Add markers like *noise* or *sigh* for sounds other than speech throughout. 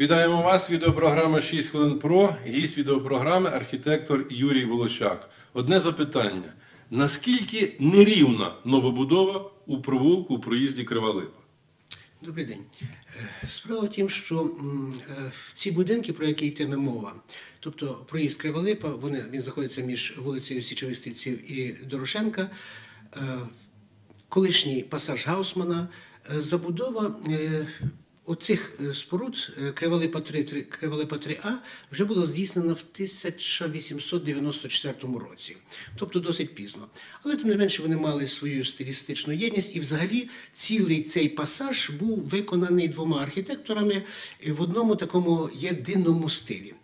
Вітаємо вас. Відеопрограма 6 хвилин про. Гість відеопрограми архітектор Юрій Волощак. Одне запитання: наскільки нерівна новобудова у провулку у проїзді Кривалипа? Добрий день. Е, Справа в тім, що е, ці будинки, про які йтиме мова, тобто проїзд Криволипа, вони, він знаходиться між вулицею Січових Стрільців і Дорошенка, е, колишній пасаж Гаусмана, забудова оцих е, споруд Криволипа 3, три- Криволипа 3А вже було здійснено в 1894 році, тобто досить пізно. Але тим не менше вони мали свою стилістичну єдність, і взагалі цілий цей пасаж був виконаний двома архітекторами в одному такому єдиному стилі.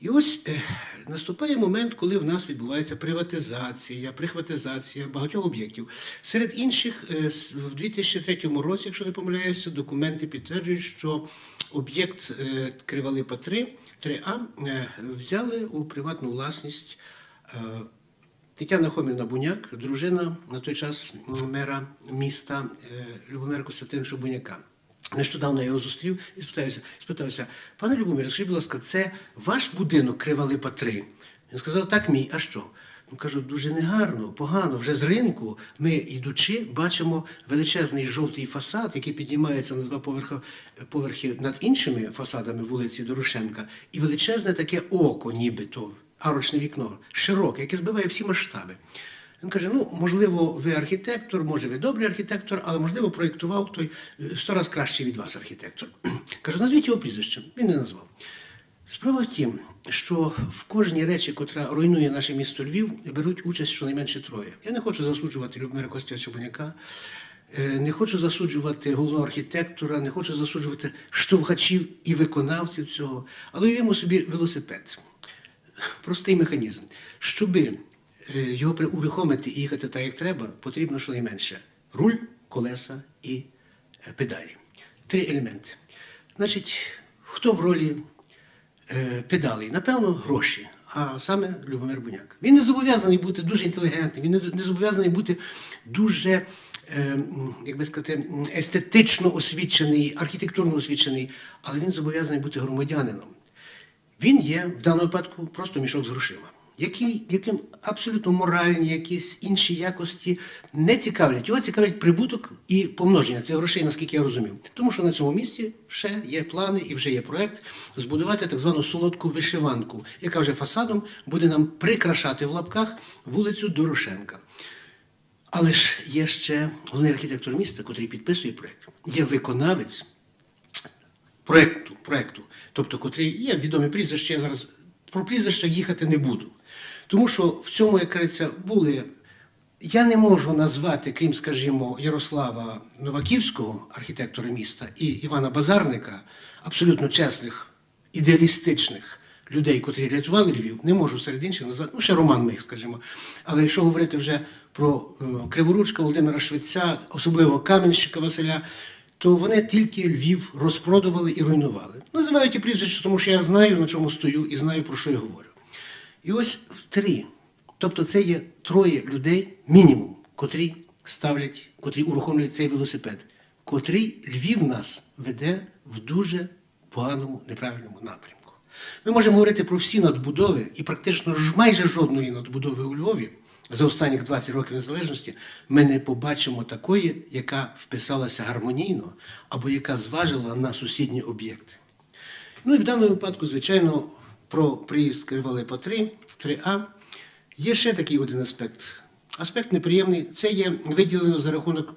І ось е, наступає момент, коли в нас відбувається приватизація, прихватизація багатьох об'єктів. Серед інших, е, в 2003 році, якщо не помиляюся, документи підтверджують, що об'єкт е, Криволипа 3, 3А е, взяли у приватну власність. Тетяна Хомівна Буняк, дружина на той час мера міста Любомира Костянтиновича Буняка. Нещодавно я його зустрів і спитався, спитався, пане Любомире, скажіть, будь ласка, це ваш будинок Кривалипа 3? Він сказав, так, мій, а що? Ну, кажу, дуже негарно, погано. Вже з ринку ми, йдучи, бачимо величезний жовтий фасад, який піднімається на два поверхи, поверхи над іншими фасадами вулиці Дорошенка, і величезне таке око, нібито, арочне вікно, широке, яке збиває всі масштаби. Він каже: ну, можливо, ви архітектор, може, ви добрий архітектор, але можливо проєктував той е, сто раз кращий від вас архітектор. *clears throat* Кажу, назвіть його прізвище. Він не назвав. Справа в тім, що в кожній речі, котра руйнує наше місто Львів, беруть участь щонайменше троє. Я не хочу засуджувати Любомира Костяча Боняка, е, не хочу засуджувати головного архітектора, не хочу засуджувати штовхачів і виконавців цього, але уявімо собі велосипед. Простий механізм. Щоби його при- урухомити і їхати так, як треба, потрібно щонайменше руль, колеса і е, педалі. Три елементи. Значить, хто в ролі е, педалей? Напевно, гроші. А саме Любомир Буняк. Він не зобов'язаний бути дуже інтелігентним, він не- зобов'язаний бути дуже, е, як би сказати, естетично освічений, архітектурно освічений, але він зобов'язаний бути громадянином. Він є в даному випадку просто мішок з грошима, які, яким абсолютно моральні, якісь інші якості не цікавлять. Його цікавлять прибуток і помноження цих грошей, наскільки я розумів. Тому що на цьому місці ще є плани і вже є проект збудувати так звану солодку вишиванку, яка вже фасадом буде нам прикрашати в лапках вулицю Дорошенка. Але ж є ще головний архітектор міста, який підписує проект. Є виконавець проекту, проекту, тобто котрий є відомі прізвища, я зараз про прізвища їхати не буду. Тому що в цьому, як кажеться, були. Я не можу назвати, крім, скажімо, Ярослава Новаківського, архітектора міста, і Івана Базарника, абсолютно чесних, ідеалістичних людей, котрі рятували Львів, не можу серед інших назвати, ну ще Роман Мих, скажімо. Але якщо говорити вже про е, Криворучка Володимира Швеця, особливо Каменщика Василя, то вони тільки Львів розпродували і руйнували. Називаю ті прізвища, тому що я знаю, на чому стою, і знаю, про що я говорю. І ось три. Тобто це є троє людей, мінімум, котрі ставлять, котрі урухомлюють цей велосипед, котрий Львів нас веде в дуже поганому, неправильному напрямку. Ми можемо говорити про всі надбудови, і практично майже жодної надбудови у Львові за останніх 20 років незалежності ми не побачимо такої, яка вписалася гармонійно або яка зважила на сусідні об'єкти. Ну і в даному випадку, звичайно, про приїзд Криволипа 3, 3А є ще такий один аспект. Аспект неприємний. Це є виділено за рахунок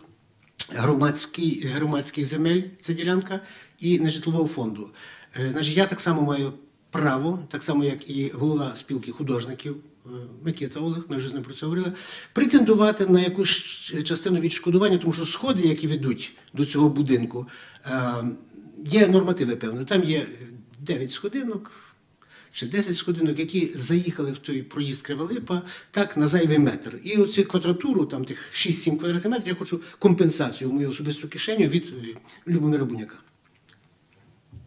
громадський, громадських земель, ця ділянка, і нежитлового фонду. Е, Значить, я так само маю право, так само як і голова спілки художників Микита Олег, ми вже з ним про це говорили, претендувати на якусь частину відшкодування, тому що сходи, які ведуть до цього будинку, е, є нормативи певні. Там є 9 сходинок чи 10 сходинок, які заїхали в той проїзд Криволипа так на зайвий метр. І оцю квадратуру, там тих 6-7 квадратних метрів, я хочу компенсацію в мою особисту кишеню від е, Любомира Буняка.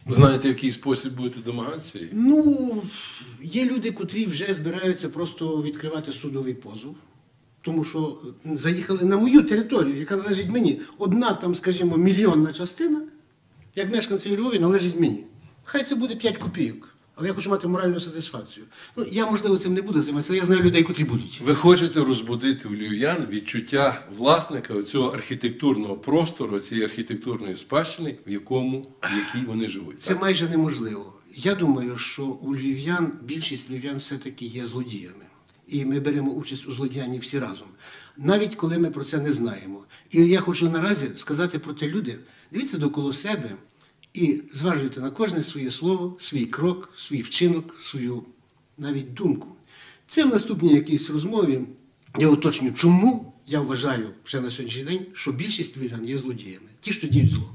Знаєте, який спосіб будете домагатися? Ну, є люди, котрі вже збираються просто відкривати судовий позов, тому що заїхали на мою територію, яка належить мені. Одна там, скажімо, мільйонна частина, як мешканці Львові, належить мені. Хай це буде 5 копійок. Але я хочу мати моральну сатисфакцію. Ну, я, можливо, цим не буду займатися, але я знаю людей, котрі будуть. Ви хочете розбудити у львів'ян відчуття власника цього архітектурного простору, цієї архітектурної спадщини, в якому в якій вони живуть. Це майже неможливо. Я думаю, що у львів'ян більшість львів'ян все-таки є злодіями. І ми беремо участь у злодіянні всі разом, навіть коли ми про це не знаємо. І я хочу наразі сказати про те люди, дивіться довкола себе і зважуйте на кожне своє слово, свій крок, свій вчинок, свою навіть думку. Це в наступній якійсь розмові я уточню, чому я вважаю вже на сьогоднішній день, що більшість львів'ян є злодіями, ті, що діють зло.